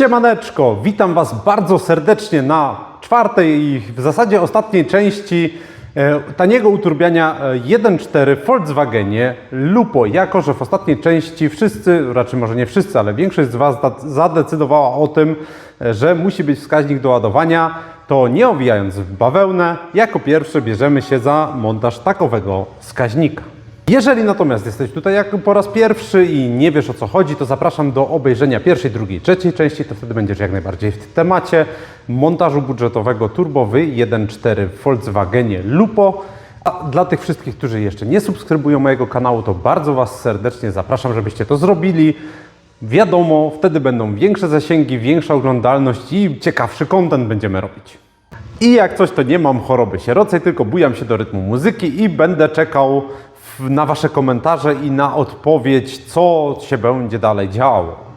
Siemaneczko, witam Was bardzo serdecznie na czwartej i w zasadzie ostatniej części e, taniego uturbiania e, 1.4 w Volkswagenie Lupo. Jako, że w ostatniej części wszyscy, raczej może nie wszyscy, ale większość z Was zadecydowała o tym, e, że musi być wskaźnik do ładowania, to nie owijając w bawełnę, jako pierwsze bierzemy się za montaż takowego wskaźnika. Jeżeli natomiast jesteś tutaj jak po raz pierwszy i nie wiesz o co chodzi, to zapraszam do obejrzenia pierwszej, drugiej, trzeciej części, to wtedy będziesz jak najbardziej w temacie montażu budżetowego turbowy 1.4 w Volkswagenie Lupo. A dla tych wszystkich, którzy jeszcze nie subskrybują mojego kanału, to bardzo Was serdecznie zapraszam, żebyście to zrobili. Wiadomo, wtedy będą większe zasięgi, większa oglądalność i ciekawszy content będziemy robić. I jak coś, to nie mam choroby sierocej, tylko bujam się do rytmu muzyki i będę czekał na Wasze komentarze i na odpowiedź, co się będzie dalej działo.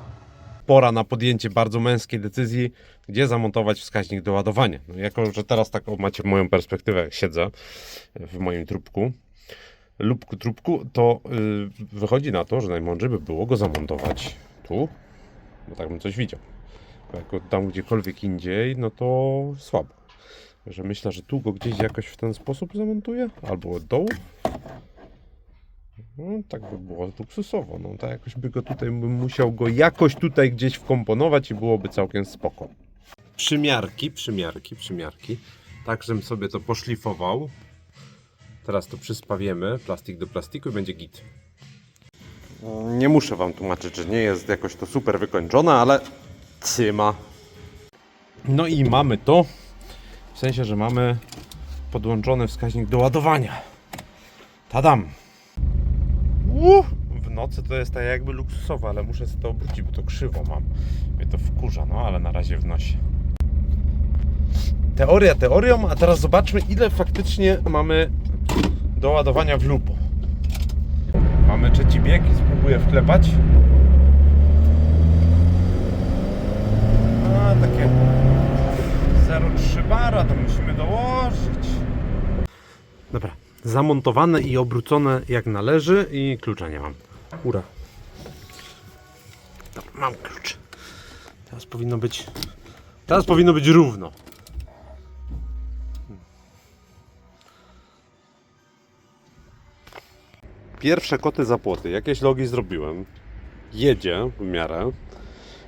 pora na podjęcie bardzo męskiej decyzji, gdzie zamontować wskaźnik do ładowania. No, jako, że teraz tak macie moją perspektywę, jak siedzę w moim trupku, lubku trupku, to yy, wychodzi na to, że najmądrzej by było go zamontować tu, bo tak bym coś widział. Bo jak tam gdziekolwiek indziej, no to słabo. Że myślę, że tu go gdzieś jakoś w ten sposób zamontuję, albo od dołu. No, tak by było luksusowo. No, tak jakoś by go tutaj, bym musiał go jakoś tutaj gdzieś wkomponować i byłoby całkiem spoko. Przymiarki, przymiarki, przymiarki. Tak, żebym sobie to poszlifował. Teraz to przyspawiemy, plastik do plastiku i będzie git. Nie muszę Wam tłumaczyć, że nie jest jakoś to super wykończone, ale trzyma. No i mamy to, w sensie, że mamy podłączony wskaźnik do ładowania. Tadam! W nocy to jest tak jakby luksusowe, ale muszę sobie to obrócić, bo to krzywo mam. Mnie to wkurza, no ale na razie w nosie. Teoria teorią, a teraz zobaczmy ile faktycznie mamy do ładowania w lupo. Mamy trzeci bieg spróbuję wklepać. A, takie 0,3 bara to musimy dołożyć. Dobra, zamontowane i obrócone jak należy i klucza nie mam. Ura. Dobra, mam klucz. Teraz powinno być. Teraz powinno być równo. Pierwsze koty za płoty. Jakieś logi zrobiłem. Jedzie w miarę.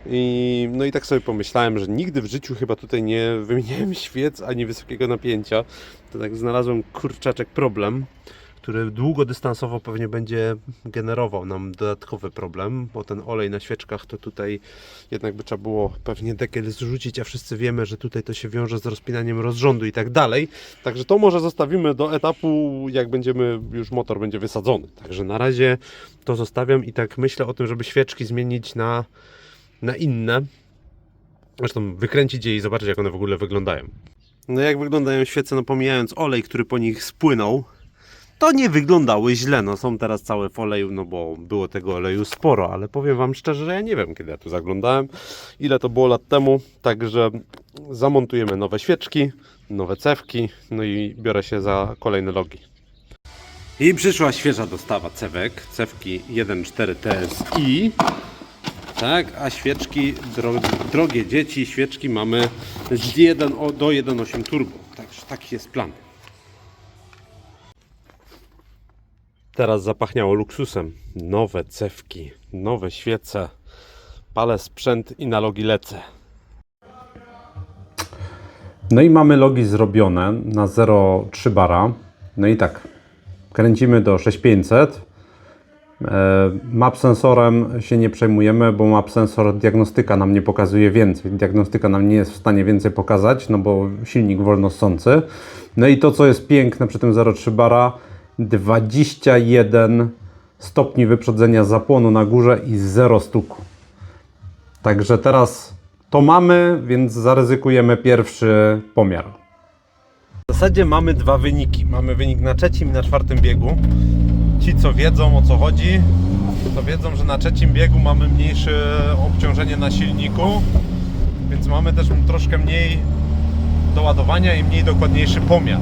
I, no i tak sobie pomyślałem, że nigdy w życiu chyba tutaj nie wymieniałem świec ani wysokiego napięcia. To tak znalazłem kurczaczek problem, który długodystansowo pewnie będzie generował nam dodatkowy problem, bo ten olej na świeczkach to tutaj jednak by trzeba było pewnie dekiel zrzucić, a wszyscy wiemy, że tutaj to się wiąże z rozpinaniem rozrządu i tak dalej. Także to może zostawimy do etapu, jak będziemy, już motor będzie wysadzony. Także na razie to zostawiam i tak myślę o tym, żeby świeczki zmienić na na inne. Zresztą wykręcić je i zobaczyć, jak one w ogóle wyglądają. No jak wyglądają świece, no pomijając olej, który po nich spłynął, to nie wyglądały źle. No są teraz całe w oleju, no bo było tego oleju sporo, ale powiem Wam szczerze, że ja nie wiem, kiedy ja tu zaglądałem, ile to było lat temu, także zamontujemy nowe świeczki, nowe cewki, no i biorę się za kolejne logi. I przyszła świeża dostawa cewek, cewki 1.4 TSI. Tak, a świeczki, dro, drogie dzieci, świeczki mamy z 1 o- do 1.8 turbo. Także taki jest plan. Teraz zapachniało luksusem. Nowe cewki, nowe świece, palę sprzęt i na logi lecę. No i mamy logi zrobione na 0,3 bara. No i tak, kręcimy do 6500. E, Map sensorem się nie przejmujemy, bo map sensor diagnostyka nam nie pokazuje więcej. Diagnostyka nam nie jest w stanie więcej pokazać, no bo silnik wolno ssący. No i to, co jest piękne przy tym 0,3 bara, 21 stopni wyprzedzenia zapłonu na górze i 0 stuku. Także teraz to mamy, więc zaryzykujemy pierwszy pomiar. W zasadzie mamy dwa wyniki. Mamy wynik na trzecim i na czwartym biegu. Ci, co wiedzą o co chodzi, to wiedzą, że na trzecim biegu mamy mniejsze obciążenie na silniku, więc mamy też troszkę mniej do ładowania i mniej dokładniejszy pomiar.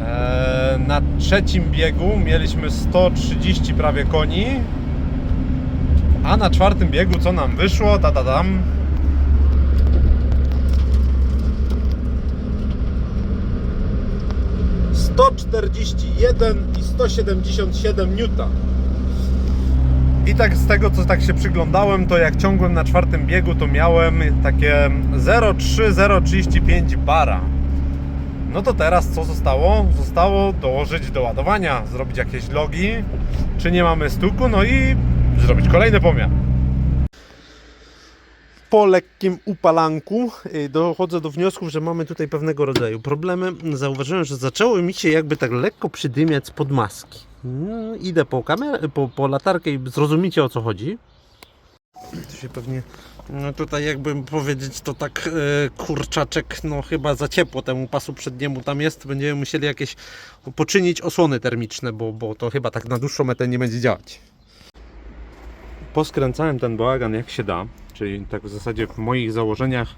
Eee, Na trzecim biegu mieliśmy 130 prawie koni, a na czwartym biegu co nam wyszło? Ta, ta, tam, 141 i 177 Newton. I tak z tego, co tak się przyglądałem, to jak ciągłem na czwartym biegu, to miałem takie 0,3-0,35 bara. No to teraz co zostało? Zostało dołożyć do ładowania, zrobić jakieś logi, czy nie mamy stuku, no i zrobić kolejny pomiar. Po lekkim upalanku y, dochodzę do wniosków, że mamy tutaj pewnego rodzaju problemy. Zauważyłem, że zaczęło mi się jakby tak lekko przydymiać spod maski. No, idę po, kamerę, po, po latarkę i zrozumiecie o co chodzi. To się pewnie, no tutaj jakby powiedzieć to tak e, kurczaczek, no chyba za ciepło temu pasu przedniemu tam jest. Będziemy musieli jakieś poczynić osłony termiczne, bo, bo to chyba tak na dłuższą metę nie będzie działać. Poskręcałem ten bałagan jak się da, czyli tak w zasadzie w moich założeniach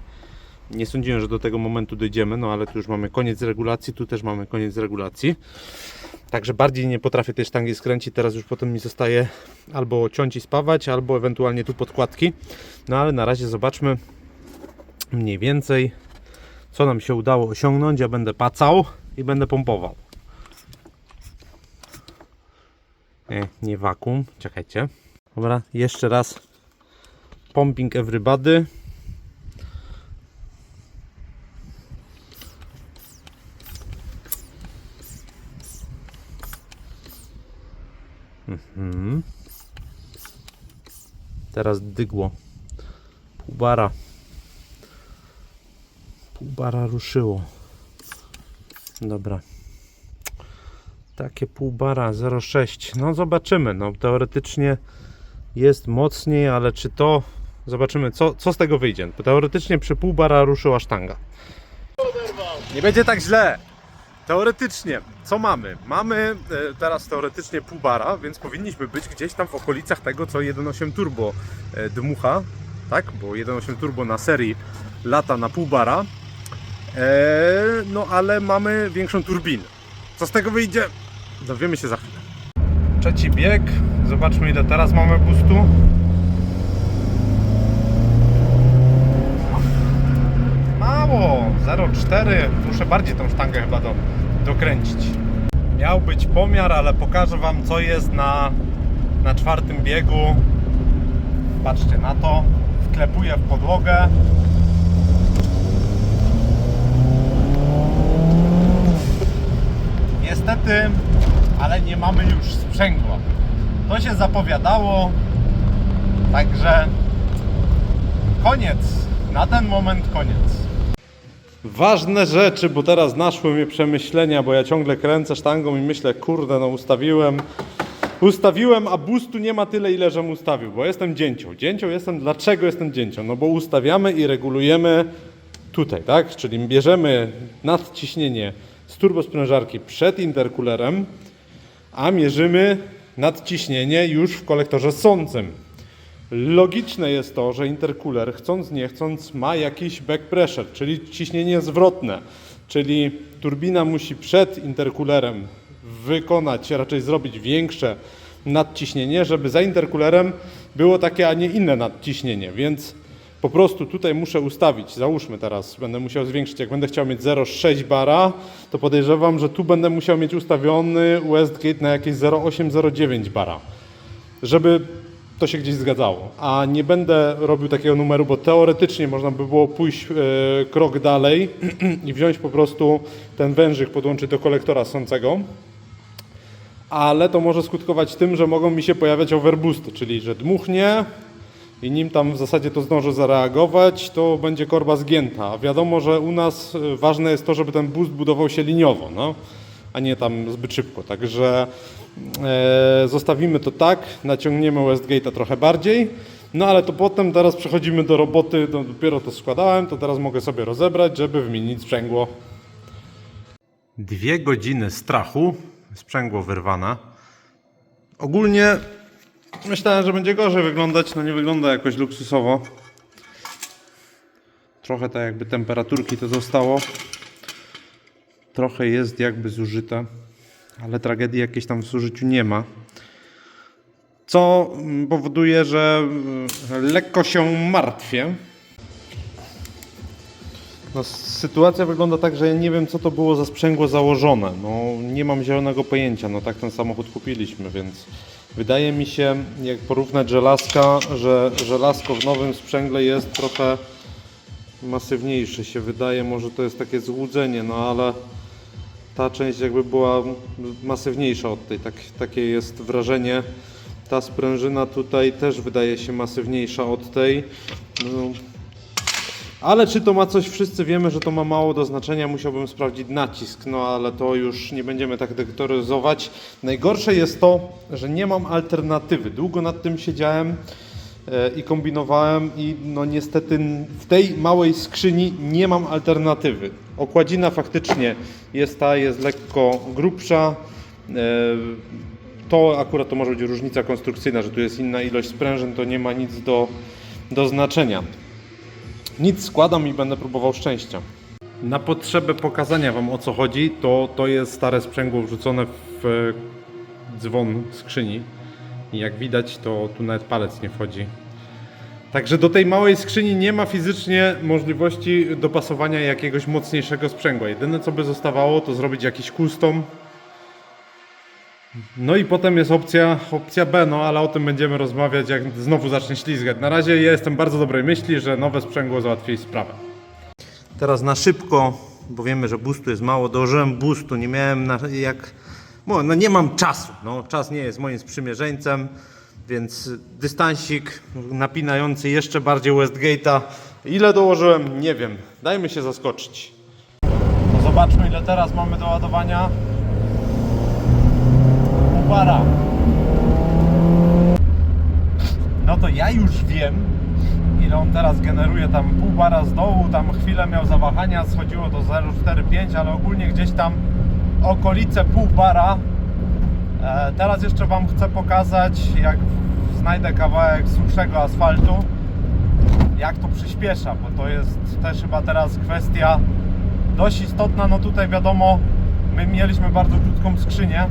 nie sądziłem, że do tego momentu dojdziemy, no ale tu już mamy koniec regulacji, tu też mamy koniec regulacji. Także bardziej nie potrafię tej sztangi skręcić, teraz już potem mi zostaje albo ciąć i spawać, albo ewentualnie tu podkładki. No ale na razie zobaczmy mniej więcej co nam się udało osiągnąć. Ja będę pacał i będę pompował. Nie, nie wakum, czekajcie. Dobra, jeszcze raz pumping everybody. Mhm. Teraz dygło. Półbara. Półbara ruszyło. Dobra. Takie półbara 0,6. No zobaczymy. No teoretycznie jest mocniej, ale czy to... Zobaczymy, co, co z tego wyjdzie. Bo teoretycznie przy półbara ruszyła sztanga. Nie będzie tak źle. Teoretycznie, co mamy? Mamy e, teraz teoretycznie pół bara, więc powinniśmy być gdzieś tam w okolicach tego, co 1.8 turbo e, dmucha, tak? Bo 1.8 turbo na serii lata na pół bara. E, no ale mamy większą turbinę. Co z tego wyjdzie? Dowiemy się za chwilę. Trzeci bieg. Zobaczmy ile teraz mamy boostu. Mało, 0,4. Muszę bardziej tą sztangę chyba do, dokręcić. Miał być pomiar, ale pokażę Wam co jest na, na czwartym biegu. Patrzcie na to. Wklepuję w podłogę. Niestety, ale nie mamy już sprzęgła. To się zapowiadało, także koniec. Na ten moment koniec. Ważne rzeczy, bo teraz naszły mi przemyślenia, bo ja ciągle kręcę sztangą i myślę, kurde, no ustawiłem. Ustawiłem, a boostu nie ma tyle, ile żem ustawił, bo jestem dzięcią. Dzięcią jestem, dlaczego jestem dzięcią? No bo ustawiamy i regulujemy tutaj, tak? Czyli bierzemy nadciśnienie z turbosprężarki przed interkulerem, a mierzymy nadciśnienie już w kolektorze sącym. Logiczne jest to, że intercooler chcąc nie chcąc ma jakiś back pressure, czyli ciśnienie zwrotne, czyli turbina musi przed intercoolerem wykonać, raczej zrobić większe nadciśnienie, żeby za intercoolerem było takie, a nie inne nadciśnienie, więc po prostu tutaj muszę ustawić, załóżmy teraz, będę musiał zwiększyć, jak będę chciał mieć 0,6 bara, to podejrzewam, że tu będę musiał mieć ustawiony Westgate na jakieś 0,8-0,9 bara, żeby to się gdzieś zgadzało. A nie będę robił takiego numeru, bo teoretycznie można by było pójść e, krok dalej i wziąć po prostu ten wężyk, podłączyć do kolektora sącego. Ale to może skutkować tym, że mogą mi się pojawiać overboosty, czyli że dmuchnie i nim tam w zasadzie to zdąży zareagować, to będzie korba zgięta. Wiadomo, że u nas e, ważne jest to, żeby ten boost budował się liniowo, no, a nie tam zbyt szybko. Także e, zostawimy to tak, naciągniemy Westgate'a trochę bardziej. No ale to potem teraz przechodzimy do roboty, no, dopiero to składałem, to teraz mogę sobie rozebrać, żeby wymienić sprzęgło. Dwie godziny strachu, sprzęgło wyrwana. Ogólnie myślałem, że będzie gorzej wyglądać, no nie wygląda jakoś luksusowo. Trochę tak jakby temperaturki to zostało. Trochę jest jakby zużyte, ale tragedii jakiejś tam w zużyciu nie ma. Co powoduje, że mm, lekko się martwię. No, sytuacja wygląda tak, że ja nie wiem co to było za sprzęgło założone. No, nie mam zielonego pojęcia. No tak ten samochód kupiliśmy, więc wydaje mi się, jak porównać żelazka, że żelazko w nowym sprzęgle jest trochę masywniejsze się wydaje. Może to jest takie złudzenie, no ale ta część jakby była masywniejsza od tej. Tak, takie jest wrażenie. Ta sprężyna tutaj też wydaje się masywniejsza od tej. No, ale czy to ma coś? Wszyscy wiemy, że to ma mało do znaczenia. Musiałbym sprawdzić nacisk, no ale to już nie będziemy tak dektoryzować. Najgorsze jest to, że nie mam alternatywy. Długo nad tym siedziałem i kombinowałem i no niestety w tej małej skrzyni nie mam alternatywy. Okładzina faktycznie jest ta, jest lekko grubsza. E, To akurat to może być różnica konstrukcyjna, że tu jest inna ilość sprężyn, to nie ma nic do, do znaczenia. Nic składam i będę próbował szczęścia. Na potrzebę pokazania Wam o co chodzi, to to jest stare sprzęgło wrzucone w e, dzwon skrzyni. I jak widać, to tu nawet palec nie wchodzi. Także do tej małej skrzyni nie ma fizycznie możliwości dopasowania jakiegoś mocniejszego sprzęgła. Jedyne co by zostawało, to zrobić jakiś custom. No i potem jest opcja, opcja B, no ale o tym będziemy rozmawiać, jak znowu zacznie ślizgać. Na razie ja jestem bardzo dobrej myśli, że nowe sprzęgło załatwi sprawę. Teraz na szybko, bo wiemy, że boostu jest mało, dołożyłem boostu, nie miałem na, jak... No, no nie mam czasu, no czas nie jest moim sprzymierzeńcem, więc dystansik napinający jeszcze bardziej Westgate'a. Ile dołożyłem? Nie wiem. Dajmy się zaskoczyć. To zobaczmy ile teraz mamy do ładowania. Para. No to ja już wiem, ile on teraz generuje tam pół bara z dołu, tam chwilę miał zawahania, schodziło do 0,45, ale ogólnie gdzieś tam okolice pół bara. E, teraz jeszcze Wam chcę pokazać, jak znajdę kawałek suchszego asfaltu, jak to przyspiesza, bo to jest też chyba teraz kwestia dość istotna. No tutaj wiadomo, my mieliśmy bardzo krótką skrzynię,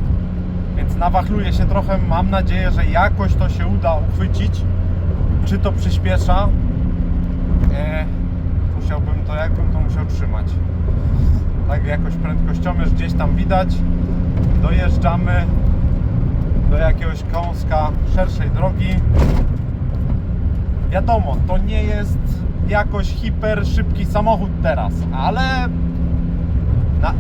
więc nawachluje się trochę. Mam nadzieję, że jakoś to się uda uchwycić. Czy to przyspiesza? E, musiałbym to, jakbym to musiał trzymać. Tak jakoś prędkościomierz gdzieś tam widać. Dojeżdżamy do jakiegoś kąska szerszej drogi. Wiadomo, to nie jest jakoś hiper szybki samochód teraz, ale na,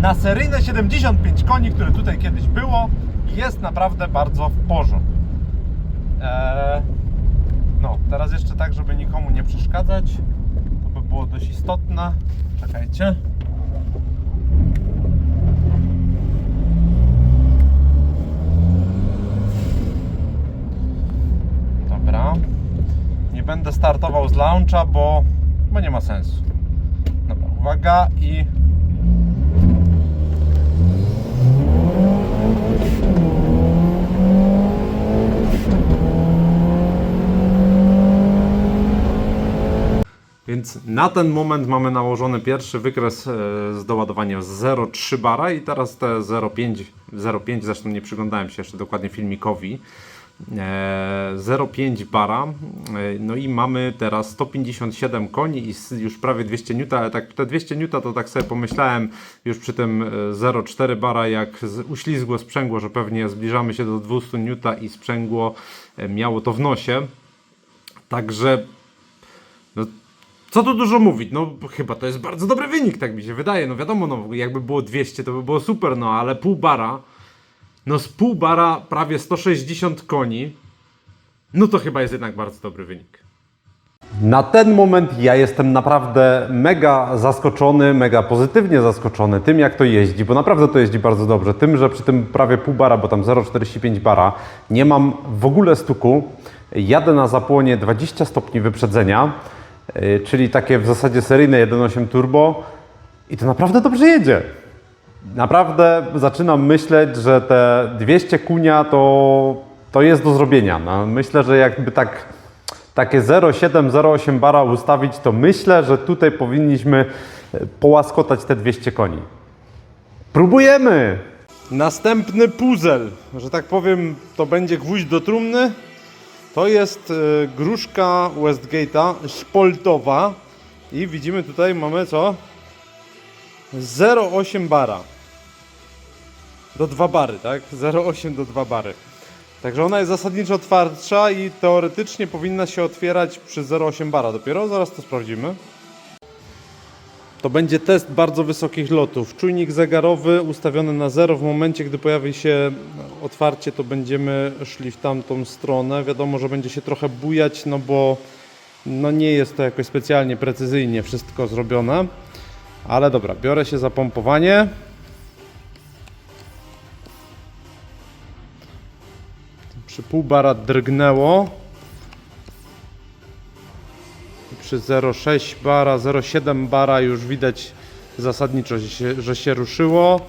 na seryjne 75 koni, które tutaj kiedyś było, jest naprawdę bardzo w porządku. Eee, no, teraz jeszcze tak, żeby nikomu nie przeszkadzać. To by było dość istotne. Czekajcie. Będę startował z launcha, bo, bo nie ma sensu. Dobra, uwaga i Więc na ten moment mamy nałożony pierwszy wykres e, z doładowaniem z 0,3 bara i teraz te 0,5, 0,5 zresztą nie przyglądałem się jeszcze dokładnie filmikowi. E, 0,5 bara, e, no i mamy teraz 157 koni i już prawie 200 N, ale tak te 200 N to tak sobie pomyślałem już przy tym e, 0,4 bara jak uślizgło sprzęgło, że pewnie zbliżamy się do 200 N i sprzęgło e, miało to w nosie. Także no, co tu dużo mówić, no chyba to jest bardzo dobry wynik, tak mi się wydaje. No wiadomo, no jakby było 200 to by było super, no ale pół bara, no z pół bara prawie 160 koni, no to chyba jest jednak bardzo dobry wynik. Na ten moment ja jestem naprawdę mega zaskoczony, mega pozytywnie zaskoczony tym, jak to jeździ, bo naprawdę to jeździ bardzo dobrze. Tym, że przy tym prawie pół bara, bo tam 0,45 bara, nie mam w ogóle stuku. Jadę na zapłonie 20 stopni wyprzedzenia, yy, czyli takie w zasadzie seryjne 1.8 turbo i to naprawdę dobrze jedzie. Naprawdę zaczynam myśleć, że te 200 kunia to, to jest do zrobienia. No, myślę, że jakby tak takie 0,7-0,8 bara ustawić, to myślę, że tutaj powinniśmy e, połaskotać te 200 koni. Próbujemy! Następny puzzle, że tak powiem, to będzie gwóźdź do trumny. To jest e, gruszka Westgate'a, szpoltowa. I widzimy tutaj mamy co? 0,8 bara. Do 2 bary, tak? 0,8 do 2 bary. Także ona jest zasadniczo twardsza i teoretycznie powinna się otwierać przy 0,8 bara dopiero. Zaraz to sprawdzimy. To będzie test bardzo wysokich lotów. Czujnik zegarowy ustawiony na 0. W momencie, gdy pojawi się otwarcie, to będziemy szli w tamtą stronę. Wiadomo, że będzie się trochę bujać, no bo no nie jest to jakoś specjalnie precyzyjnie wszystko zrobione. Ale dobra, biorę się za pompowanie. Pół bara drgnęło. Przy 0,6 bara, 0,7 bara już widać zasadniczo, że się, że się ruszyło.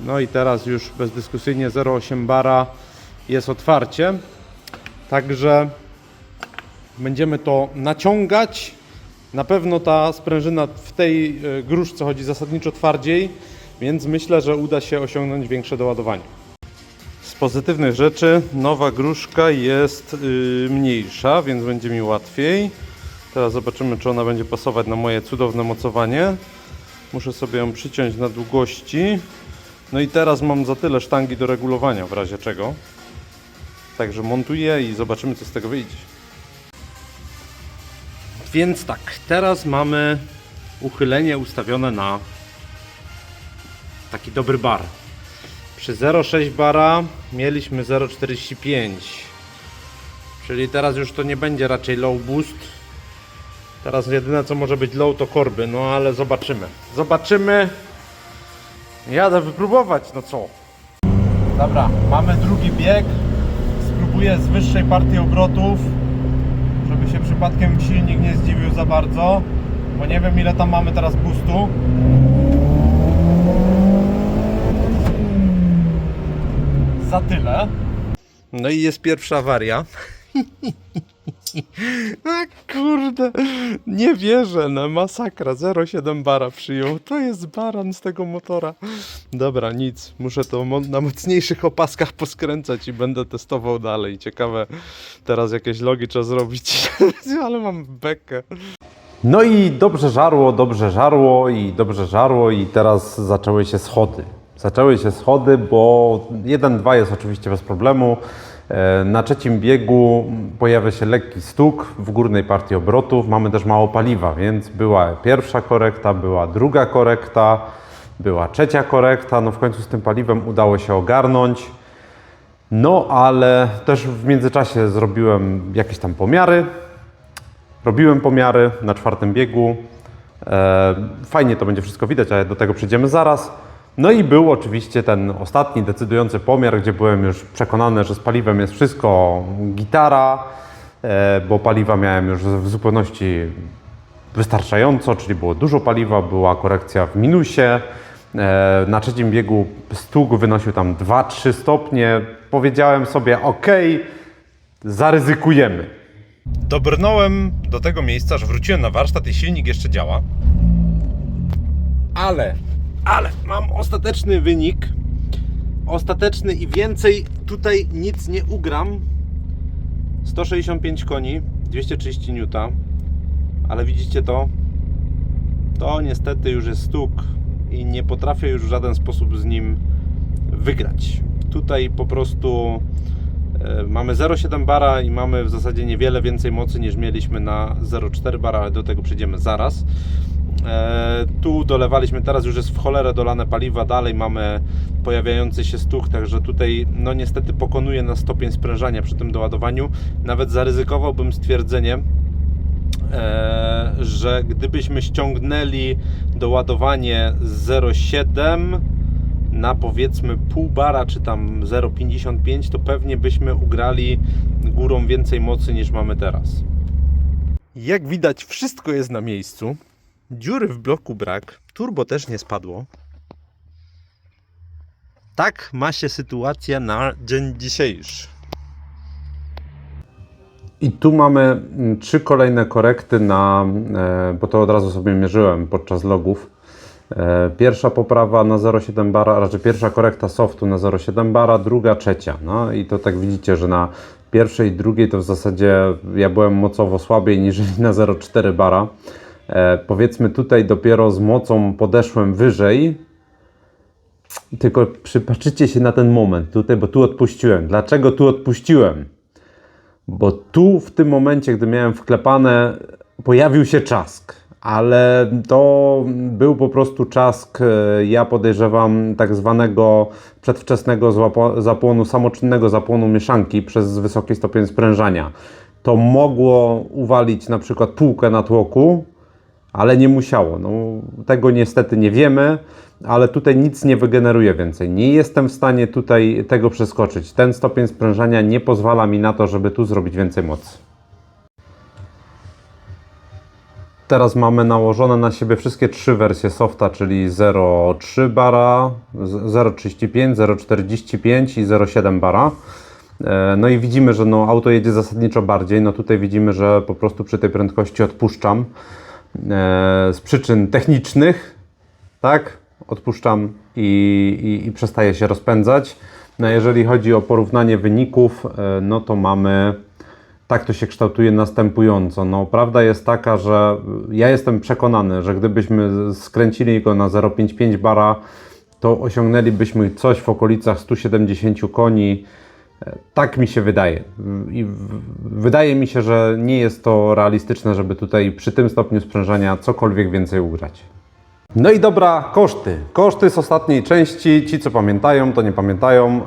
No i teraz już bezdyskusyjnie 0,8 bara jest otwarcie. Także będziemy to naciągać. Na pewno ta sprężyna w tej e, gruszce chodzi zasadniczo twardziej, więc myślę, że uda się osiągnąć większe doładowanie. Pozytywnych rzeczy nowa gruszka jest y, mniejsza, więc będzie mi łatwiej. Teraz zobaczymy, czy ona będzie pasować na moje cudowne mocowanie. Muszę sobie ją przyciąć na długości. No i teraz mam za tyle sztangi do regulowania, w razie czego. Także montuję i zobaczymy, co z tego wyjdzie. Więc tak, teraz mamy uchylenie ustawione na taki dobry bar. Przy 0,6 bara mieliśmy 0,45. Czyli teraz już to nie będzie raczej low boost. Teraz jedyne co może być low to korby, no ale zobaczymy. Zobaczymy. Jadę wypróbować, no co? Dobra, mamy drugi bieg. Spróbuję z wyższej partii obrotów, żeby się przypadkiem silnik nie zdziwił za bardzo, bo nie wiem ile tam mamy teraz boostu. Za tyle. No i jest pierwsza awaria. A kurde, nie wierzę, no masakra, 0,7 bara przyjął. To jest baran z tego motora. Dobra, nic, muszę to mo- na mocniejszych opaskach poskręcać i będę testował dalej. Ciekawe, teraz jakieś logi trzeba zrobić, ale mam bekę. No i dobrze żarło, dobrze żarło i dobrze żarło i teraz zaczęły się schody. Zaczęły się schody, bo 1-2 jest oczywiście bez problemu. E, Na trzecim biegu pojawia się lekki stuk w górnej partii obrotów. Mamy też mało paliwa, więc była pierwsza korekta, była druga korekta, była trzecia korekta. No w końcu z tym paliwem udało się ogarnąć. No ale też w międzyczasie zrobiłem jakieś tam pomiary. Robiłem pomiary na czwartym biegu. E, Fajnie to będzie wszystko widać, ale do tego przejdziemy zaraz. No i był oczywiście ten ostatni decydujący pomiar, gdzie byłem już przekonany, że z paliwem jest wszystko gitara, e, bo paliwa miałem już w zupełności wystarczająco, czyli było dużo paliwa, była korekcja w minusie. E, Na trzecim biegu stuk wynosił tam 2-3 stopnie. Powiedziałem sobie, ok, zaryzykujemy. Dobrnąłem do tego miejsca, że wróciłem na warsztat i silnik jeszcze działa. Ale, ale mam ostateczny wynik. Ostateczny i więcej tutaj nic nie ugram. 165 koni, 230 N. Ale widzicie to? To niestety już jest stuk i nie potrafię już w żaden sposób z nim wygrać. Tutaj po prostu E, Mamy 0,7 bara i mamy w zasadzie niewiele więcej mocy niż mieliśmy na 0,4 bara, ale do tego przejdziemy zaraz. E, tu dolewaliśmy, teraz już jest w cholerę dolane paliwa, dalej mamy pojawiający się stuk, także tutaj no niestety pokonuje nas stopień sprężania przy tym doładowaniu. Nawet zaryzykowałbym stwierdzenie, e, że gdybyśmy ściągnęli doładowanie 0,7 na powiedzmy pół bara czy tam 0,55 to pewnie byśmy ugrali górą więcej mocy niż mamy teraz. Jak widać wszystko jest na miejscu. Dziury w bloku brak, turbo też nie spadło. Tak ma się sytuacja na dzień dzisiejszy. I tu mamy mm, trzy kolejne korekty na, e, bo to od razu sobie mierzyłem podczas logów. E, Pierwsza poprawa na 0,7 bara, raczej pierwsza korekta softu na 0,7 bara, druga, trzecia. No i to tak widzicie, że na pierwszej i drugiej to w zasadzie ja byłem mocowo słabiej niż na 0,4 bara. E, powiedzmy tutaj dopiero z mocą podeszłem wyżej, tylko przypatrzycie się na ten moment tutaj, bo tu odpuściłem. Dlaczego tu odpuściłem? Bo tu w tym momencie, gdy miałem wklepane, pojawił się czask. Ale to był po prostu czask, e, ja podejrzewam, tak zwanego przedwczesnego zapłonu, samoczynnego zapłonu mieszanki przez wysoki stopień sprężania. To mogło uwalić na przykład półkę na tłoku, ale nie musiało. No, tego niestety nie wiemy, ale tutaj nic nie wygeneruje więcej. Nie jestem w stanie tutaj tego przeskoczyć. Ten stopień sprężania nie pozwala mi na to, żeby tu zrobić więcej mocy. Teraz mamy nałożone na siebie wszystkie trzy wersje softa, czyli 0,3 bara, z- 0,35, 0,45 i 0,7 bara. E, No i widzimy, że no, auto jedzie zasadniczo bardziej. No tutaj widzimy, że po prostu przy tej prędkości odpuszczam z przyczyn technicznych, tak? Odpuszczam i, i, i przestaje się rozpędzać. No jeżeli chodzi o porównanie wyników, e, no to mamy tak to się kształtuje następująco. No, prawda jest taka, że ja jestem przekonany, że gdybyśmy skręcili go na 0,55 bara, to osiągnęlibyśmy coś w okolicach 170 koni. Tak mi się wydaje. I wydaje mi się, że nie jest to realistyczne, żeby tutaj przy tym stopniu sprężania cokolwiek więcej ugrać. No i dobra, koszty. Koszty z ostatniej części, ci co pamiętają, to nie pamiętają.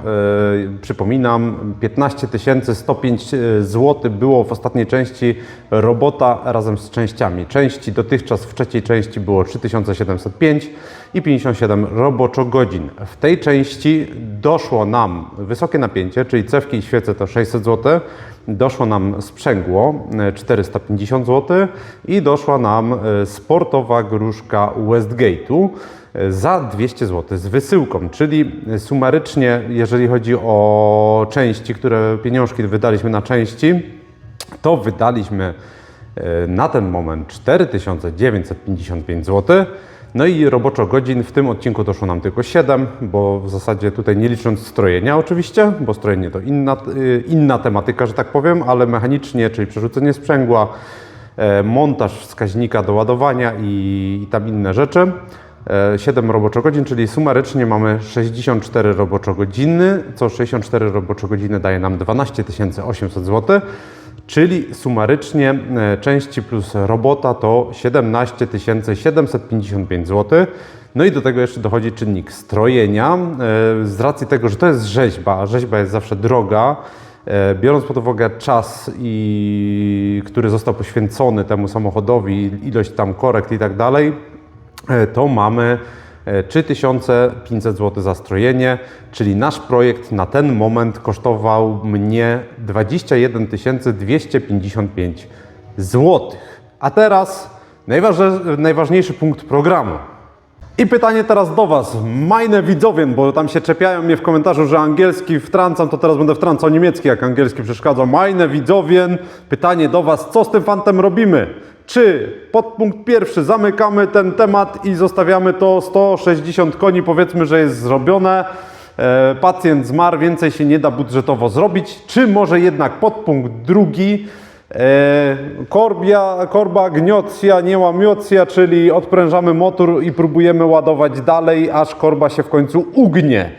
Yy, przypominam, 15 105 zł było w ostatniej części robota razem z częściami. Części dotychczas w trzeciej części było 3705 i 57 roboczo godzin. W tej części doszło nam wysokie napięcie, czyli cewki i świece to 600 zł. Doszło nam sprzęgło e, 450 zł i doszła nam e, sportowa gruszka Westgate'u e, za 200 zł z wysyłką, czyli sumarycznie, jeżeli chodzi o części, które pieniążki wydaliśmy na części, to wydaliśmy e, na ten moment 4955 zł. No i roboczo godzin w tym odcinku doszło nam tylko 7, bo w zasadzie tutaj nie licząc strojenia oczywiście, bo strojenie to inna, y, inna tematyka, że tak powiem, ale mechanicznie, czyli przerzucenie sprzęgła, e, montaż wskaźnika do ładowania i, i tam inne rzeczy. E, 7 roboczo-godzin, czyli sumarycznie mamy 64 roboczo-godziny, co 64 roboczo-godziny daje nam 12 800 zł, czyli sumarycznie e, części plus robota to 17 755 zł. No i do tego jeszcze dochodzi czynnik strojenia. E, Z racji tego, że to jest rzeźba, rzeźba jest zawsze droga, E, Biorąc pod uwagę czas, i, który został poświęcony temu samochodowi, ilość tam korekt i tak dalej, to mamy 3500 zł za strojenie, czyli nasz projekt na ten moment kosztował mnie 21 255 zł. A teraz najważniejszy punkt programu. I pytanie teraz do Was, majne widzowie, bo tam się czepiają mnie w komentarzu, że angielski wtrącam, to teraz będę wtrącał niemiecki, jak angielski przeszkadza. Majne widzowie, pytanie do Was, co z tym fantem robimy? Czy podpunkt pierwszy. Zamykamy ten temat i zostawiamy to. 160 koni, powiedzmy, że jest zrobione, e, pacjent zmarł, więcej się nie da budżetowo zrobić, czy może jednak podpunkt drugi, E, korbia, korba gniocja, nie łamiocja, czyli odprężamy motor i próbujemy ładować dalej, aż korba się w końcu ugnie.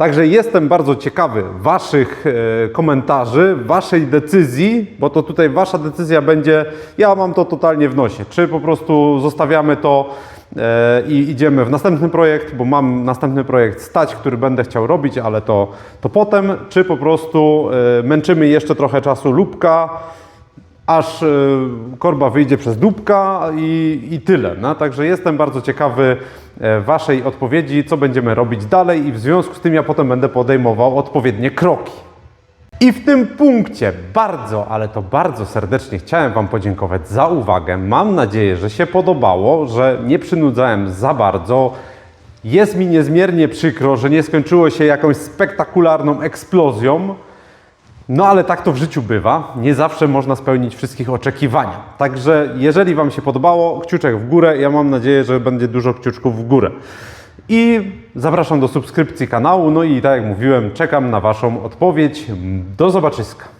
Także jestem bardzo ciekawy Waszych e, komentarzy, Waszej decyzji, bo to tutaj Wasza decyzja będzie, ja mam to totalnie w nosie. Czy po prostu zostawiamy to e, i idziemy w następny projekt, bo mam następny projekt stać, który będę chciał robić, ale to, to potem, czy po prostu e, męczymy jeszcze trochę czasu lubka, aż y, korba wyjdzie przez dupka i, i tyle. No? Także jestem bardzo ciekawy e, Waszej odpowiedzi, co będziemy robić dalej i w związku z tym ja potem będę podejmował odpowiednie kroki. I w tym punkcie bardzo, ale to bardzo serdecznie chciałem Wam podziękować za uwagę. Mam nadzieję, że się podobało, że nie przynudzałem za bardzo. Jest mi niezmiernie przykro, że nie skończyło się jakąś spektakularną eksplozją. No ale tak to w życiu bywa. Nie zawsze można spełnić wszystkich oczekiwania. Także jeżeli Wam się podobało, kciuczek w górę. Ja mam nadzieję, że będzie dużo kciuczków w górę. I zapraszam do subskrypcji kanału. No i tak jak mówiłem, czekam na Waszą odpowiedź. Do zobaczyska.